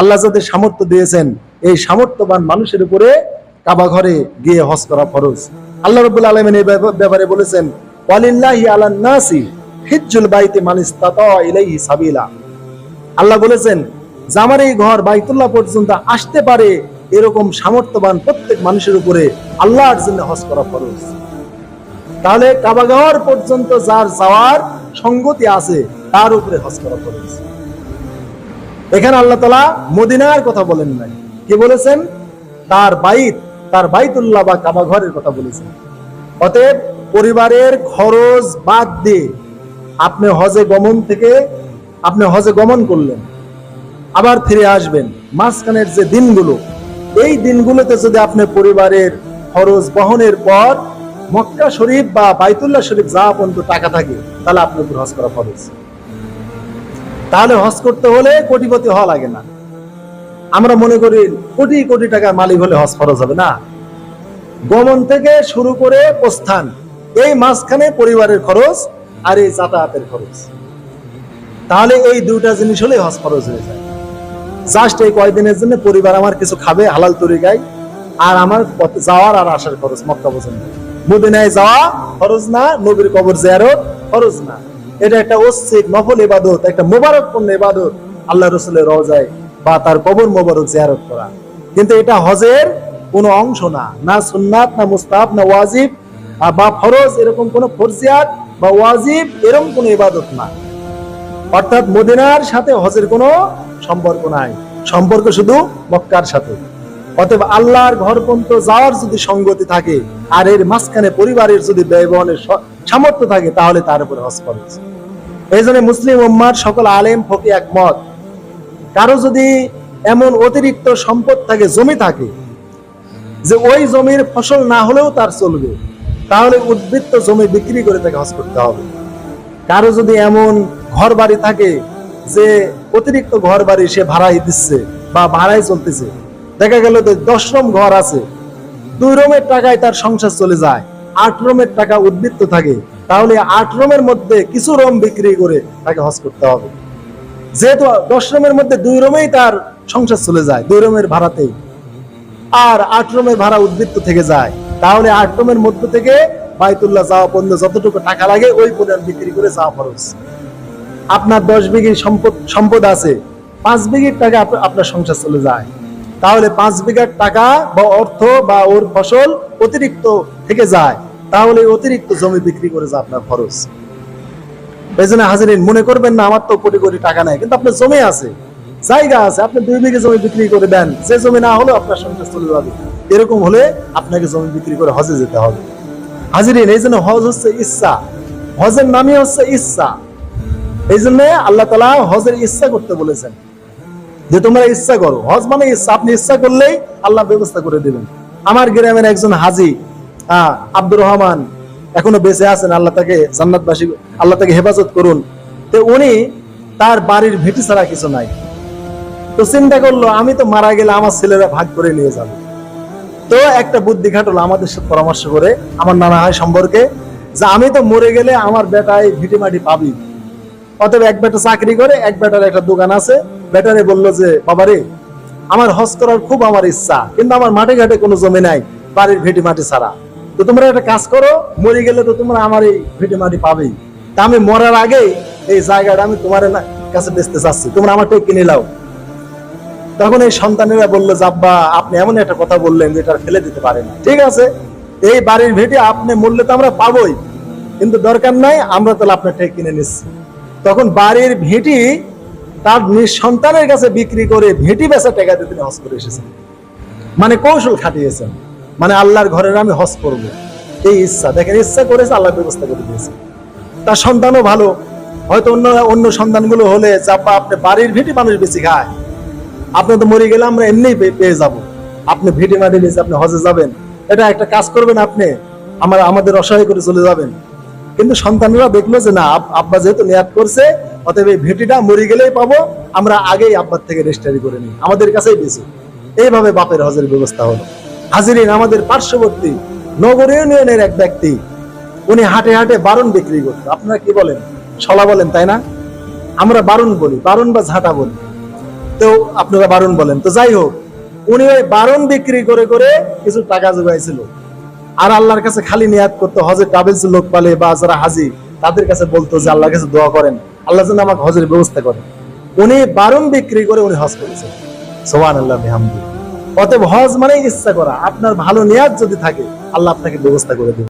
আল্লাহ যাদের সামর্থ্য দিয়েছেন, এই সামর্থ্যবান মানুষের উপরে কাবা ঘরে গিয়ে হজ করা ফরজ। আল্লাহ রবুল আলমিন এই ব্যাপারে বলেছেন আল্লাহ বলেছেন এই ঘর বাইতুল্লাহ পর্যন্ত আসতে পারে, এরকম সামর্থ্যবান প্রত্যেক মানুষের উপরে আল্লাহর জন্য হজ করা ফরজ। তাহলে পর্যন্ত যার যাওয়ার সঙ্গতি আছে, তার উপরে হজ করা ফরজ। এখানে আল্লাহ তালা মদিনার কথা বলেন নাই। কি বলেছেন? তার বাইত, তার বাইতুল্লাহ বা কাবা ঘরের কথা বলেছেন। অতএব পরিবারের খরচ বাদ দিয়ে আপনি হজে গমন থেকে আপনি হজে গমন করলেন। আবার ফিরে আসবেন। মাঝখানের যে দিনগুলো, এই দিনগুলোতে যদি আপনি পরিবারের খরচ বহনের পর মক্কা শরীফ বা বাইতুল্লাহ শরীফ যা পর্যন্ত টাকা থাকে, তাহলে আপনি উপর হজ করা খরচ তাহলে হজ করতে হলে কোটিপতি হওয়া লাগে না। আমরা মনে করি কোটি কোটি টাকার মালিক হলে হজ খরচ হবে না। গমন থেকে শুরু করে প্রস্থান, এই মাঝখানে পরিবারের খরচ আর এই যাতায়াতের খরচ। তাহলে এই দুটা জিনিস হলে হজ খরচ হয়ে যায়। জাস্ট এই কয়দিনের জন্য পরিবার আমার কিছু খাবে, হালাল তরি গাই আর আমার যাওয়ার আর আসার খরচ, মক্কা পর্যন্ত। মদিনায় যাওয়া খরচ না, নবীর কবর জিয়ারত খরচ না। এটা একটা ঐচ্ছিক নফল ইবাদত, একটা মোবারকপূর্ণ ইবাদত। আল্লাহ রসুলের রওজায় বা তার কবর মোবারক জিয়ারত করা। কিন্তু এটা হজের কোনো অংশ না না সুন্নাত, না মুস্তাহাব, না ওয়াজিব বা ফরজ এরকম কোনো ফরজিয়াত বা ওয়াজিব এরকম কোনো ইবাদত না। অর্থাৎ মদিনার সাথে হজের কোনো সম্পর্ক নাই। সম্পর্ক শুধু মক্কার সাথে। অতএব আল্লাহর ঘর পর্যন্ত যাওয়ার যদি সঙ্গতি থাকে, আর এর মাঝখানে পরিবারের যদি ব্যয় বহনের স- সামর্থ্য থাকে, তাহলে তার উপরে হজ খরচ এই জন্য মুসলিম উম্মার সকল আলেম ফকি একমত। কারও যদি এমন অতিরিক্ত সম্পদ থাকে, জমি থাকে, যে ওই জমির ফসল না হলেও তার চলবে, তাহলে উদ্বৃত্ত জমি বিক্রি করে তাকে হজ করতে হবে। কারও যদি এমন ঘর বাড়ি থাকে, যে অতিরিক্ত ঘর বাড়ি সে ভাড়াই দিচ্ছে বা ভাড়াই চলতেছে। দেখা গেল যে দশ রুম ঘর আছে, দুই রুমের টাকায় তার সংসার চলে যায়। আট রুমের টাকা উদ্বৃত্ত থাকে, তাহলে আট রুমের মধ্যে কিছু রুম বিক্রি করে তাকে হজ করতে হবে। যেহেতু দশ রুমের মধ্যে দুই রুমেই তার সংসার চলে যায়, দুই রুমের ভাড়াতেই। আর আট রুমের ভাড়া উদ্বৃত্ত থেকে যায়, তাহলে আট রুমের মধ্য থেকে বাইতুল্লাহ যাওয়া পর্যন্ত যতটুকু টাকা লাগে, ওই পরিমাণ বিক্রি করে যাওয়া খরচ। আপনার দশ বিঘি সম্পদ সম্পদ আছে, পাঁচ বিঘির টাকা আপনার সংসার চলে যায়। তাহলে পাঁচ বিঘার টাকা বা অর্থ বা ওর ফসল অতিরিক্ত থেকে যায়, তাহলে অতিরিক্ত জমি বিক্রি করে যা আপনার খরচ। এই জন্য মনে করবেন না, আমার তো কোটি কোটি টাকা নাই, কিন্তু আপনার জমি আছে, জায়গা আছে, আপনি দুই বিঘে জমি বিক্রি করে দেন, যে জমি না হলেও আপনার সংসার চলে যাবে। এরকম হলে আপনাকে জমি বিক্রি করে হজে যেতে হবে। হাজিরিন, এই জন্য হজ হচ্ছে ইচ্ছা। হজের নামই হচ্ছে ইচ্ছা। এই জন্য আল্লাহ তালা হজের ইচ্ছা করতে বলেছেন যে তোমরা ইচ্ছা করো। হজ মানে ইচ্ছা, আপনি ইচ্ছা করলেই আল্লাহ ব্যবস্থা করে দেবেন। আমার গ্রামের একজন হাজি আব্দুর রহমান, এখনও বেঁচে আছেন, আল্লাহ তাকে জান্নাতবাসী, আল্লাহ তাকে হেফাজত করুন। তো উনি তার বাড়ির ভেটি ছাড়া কিছু নাই। তো চিন্তা করল, আমি তো মারা গেলে আমার ছেলেরা ভাগ করে নিয়ে যাবে। তো একটা বুদ্ধি খাটলো, আমাদের সাথে পরামর্শ করে, আমার নানা হয় সম্পর্কে, যে আমি তো মরে গেলে আমার বেটায় ভিটি মাটি পাবি। অতএব এক বেটা চাকরি করে, এক বেটার একটা দোকান আছে। বেটারে বলল যে, বাবারে আমার হজ করার খুব আমার ইচ্ছা, কিন্তু আমার মাঠে ঘাটে কোনো জমি নাই, বাড়ির ভিটি মাটি ছাড়া। তো তোমরা একটা কাজ করো, মরে গেলে তো তোমরা আমার এই ভিটি মাটি পাবেই। তা আমি মরার আগে এই জায়গাটা আমি তোমার কাছে বেচতে চাচ্ছি, তোমরা আমারটা কিনে নাও। তখন এই সন্তানেরা বলল, যে আব্বা, আপনি এমন একটা কথা বললেন যেটা আর ফেলে দিতে পারেন ঠিক আছে, এই বাড়ির ভেটি আপনি মূল্য তো আমরা পাবোই, কিন্তু দরকার নাই, আমরা তাহলে আপনার থেকে কিনে নিচ্ছি। তখন বাড়ির ভেটি তার নিজ সন্তানের কাছে বিক্রি করে ভেটি বেচা টাকা দিয়ে তিনি হজ করে এসেছেন। মানে কৌশল খাটিয়েছেন। মানে আল্লাহর ঘরের আমি হজ করব। এই ইচ্ছা। দেখেন, ইচ্ছা করেছে, আল্লাহ ব্যবস্থা করে দিয়েছে। তার সন্তানও ভালো। হয়তো অন্য অন্য সন্তানগুলো হলে চাপা আপনি বাড়ির ভিটি মানুষ বেশি খায়। আপনি তো মরে গেলে আমরা এমনি পেয়ে যাব। আপনি ভিটি মাটি বেশি আপনি হজে যাবেন। এটা একটা কাজ করবেন আপনি। আমার, আমাদের অসহায় করে চলে যাবেন। কিন্তু সন্তানরা দেখল যে না আব্বা যেহেতু নিয়াত করছে, অতএব এই ভেটিটা মরে গেলেই পাবো, আমরা আগেই আব্বার থেকে রেজিস্টারি করে নিই। আমাদের কাছেই বেশি এইভাবে বাপের হজের ব্যবস্থা হলো। হাজিরিন আমাদের পার্শ্ববর্তী নগর ইউনিয়নের এক ব্যক্তি, উনি হাটে হাটে বারণ বিক্রি করতো। আপনারা কি বলেন? সলা বলেন, তাই না? আমরা বারণ বলি বারণ বা ঝাঁটা বলি। তো আপনারা বারণ বলেন। তো যাই হোক, উনি ওই বারণ বিক্রি করে করে কিছু টাকা জোগাইছিল। আর আল্লাহর কাছে খালি নিয়াত করতো হজের ট্রাভেলস লোক পালে বা যারা হাজি তাদের কাছে বলতো যে আল্লাহর কাছে দোয়া করেন। আল্লাহ যেন আমাকে হজের ব্যবস্থা করেন উনি বারণ বিক্রি করে উনি হজ করেছেন। সোহান আল্লাহ অতএব হজ মানে ইচ্ছা করা। আপনার ভালো নিয়াত যদি থাকে, আল্লাহ আপনাকে ব্যবস্থা করে দেবে।